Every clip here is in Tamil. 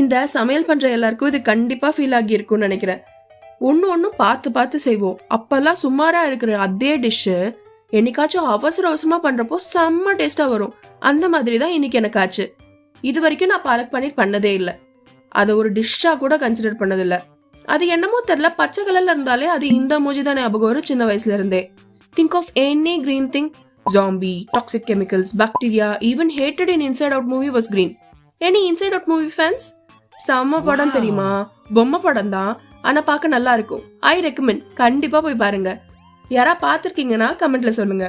இந்த சமையல் பண்ற எல்லாருக்கும் இது கண்டிப்பா ஃபீல் ஆகியிருக்கும்னு நினைக்கிறேன். ஒன்று ஒன்றும் பார்த்து பார்த்து செய்வோம். அப்பெல்லாம் சுமாரா இருக்கிற அதே டிஷ்ஷு என்னைக்காச்சும் அவசர அவசரமா பண்றப்போ செம்ம டேஸ்டா வரும். அந்த மாதிரி தான் இன்னைக்கு எனக்கு ஆச்சு இது வரைக்கும் நான் பாலக் பன்னீர் பண்ணதே இல்லை. அதை ஒரு டிஷ்ஷா கூட கன்சிடர் பண்ணதில்லை. அது என்னமோ தெரில பச்சை கலர்ல இருந்தாலே அது இந்த மூஜி தான் ஞாபகம் வரும் சின்ன வயசுல இருந்தே. Think of any green thing zombie toxic chemicals bacteria even hated in inside out movie was green any inside out movie fans செம்ம படம் தெரியுமா? பொம்மை படம் தான் ஆனா பார்க்க நல்லா இருக்கும் ஐ ரெக்கமெண்ட் கண்டிப்பா போய் பாருங்க. யாரா பார்த்துருக்கீங்கன்னா கமெண்ட்ல சொல்லுங்க.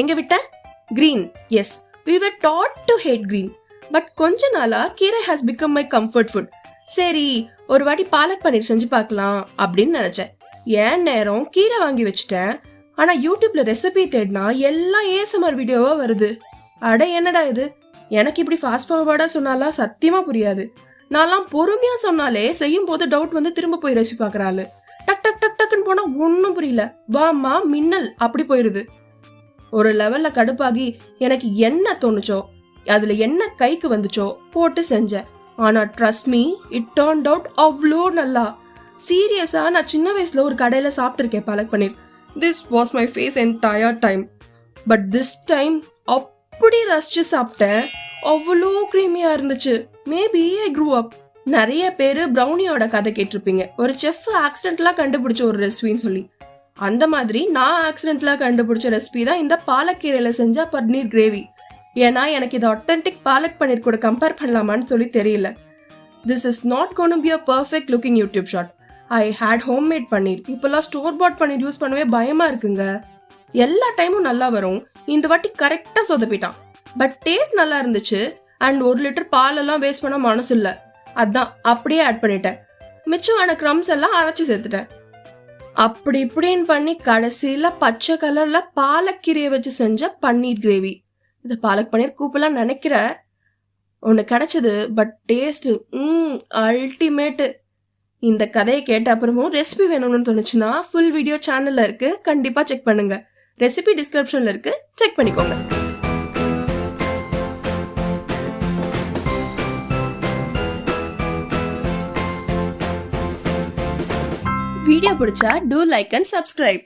எங்க விட்ட? Green as we were taught to hate green. But கொஞ்ச நாளா கீரை has become my comfort food சரி ஒரு வாட்டி பாலக் பன்னீர் செஞ்சு பார்க்கலாம் அப்படின்னு நினைச்சேன். ஏன் நேரம் கீரை வாங்கி வச்சுட்டேன். ஆனா யூடியூப்ல ரெசிபி தேடினா எல்லாம் ஏஎஸ்எம்ஆர் வீடியோவா வருது. அட என்னடா இது? எனக்கு இப்படி ஃபாஸ்ட் ஃபார்வர்டாக சொன்னாலாம் சத்தியமாக புரியாது. நான்லாம் பொறுமையாக சொன்னாலே செய்யும் போது டவுட் வந்து திரும்ப போய் ரசி பார்க்குறாள் டக் டக் டக் டக்குன்னு போனால் ஒன்றும் புரியல. வாமா மின்னல் அப்படி போயிடுது ஒரு லெவலில் கடுப்பாகி எனக்கு என்ன தோணுச்சோ அதில் என்ன கைக்கு வந்துச்சோ போட்டு செஞ்சேன் ஆனால் trust me it turn out அவ்வளோ நல்லா. சீரியஸாக நான் சின்ன வயசில் ஒரு கடையில் சாப்பிட்ருக்கேன் palak paneer. This was my face entire time but this time அப்படி ரசிச்சு சாப்பிட்டேன். அவ்வளோ க்ரீமியா இருந்துச்சு. மேபி ஐ க்ரூ அப் நிறைய பேர் ப்ரௌனியோட கதை கேட்டிருப்பீங்க. ஒரு செஃப் ஆக்சிடென்ட்லாம் கண்டுபிடிச்ச ஒரு ரெசிபின்னு சொல்லி. அந்த மாதிரி நான் ஆக்சிடென்ட்லாம் கண்டுபிடிச்ச ரெசிபி தான் இந்த பாலக்கீரையில் செஞ்ச பன்னீர் கிரேவி ஏன்னா எனக்கு இது ஒத்தன்டிக் பாலக் பன்னீர் கூட கம்பேர் பண்ணலாமான்னு சொல்லி தெரியல. This is not gonna be a perfect looking YouTube shot I hate home made paneer. இப்போல்லாம் ஸ்டோர் பாட் பன்னீர் யூஸ் பண்ணவே பயமாக இருக்குங்க. எல்லா டைமும் நல்லா வரும். இந்த வாட்டி கரெக்டாக சொதப்பிட்டான். பட் டேஸ்ட் நல்லா இருந்துச்சு அண்ட் ஒரு லிட்டர் பாலெல்லாம் வேஸ்ட் பண்ண மனசு இல்லை அதான் அப்படியே ஆட் பண்ணிட்டேன். மிச்சமான க்ரம்ஸ் எல்லாம் அரைச்சி சேர்த்துட்டேன். அப்படி இப்படின்னு பண்ணி கடைசியில் பச்சை கலரில் பாலக்கீரையை வச்சு செஞ்ச பன்னீர் கிரேவி இந்த பாலக் பன்னீர் கூப்பெல்லாம் நினைக்கிற? ஒன்று கிடச்சிது பட் டேஸ்ட்டு ம் அல்டிமேட்டு இந்த கதையை கேட்ட அப்புறமும் ரெசிபி வேணும்னு தோணுச்சுன்னா ஃபுல் வீடியோ சேனலில் இருக்குது கண்டிப்பாக செக் பண்ணுங்கள் ரெசிபி டிஸ்கிரிப்ஷனில் இருக்குது செக் பண்ணிக்கோங்க. வீடியோ பிடிச்சா டூ லைக் அண்ட் சப்ஸ்கிரைப்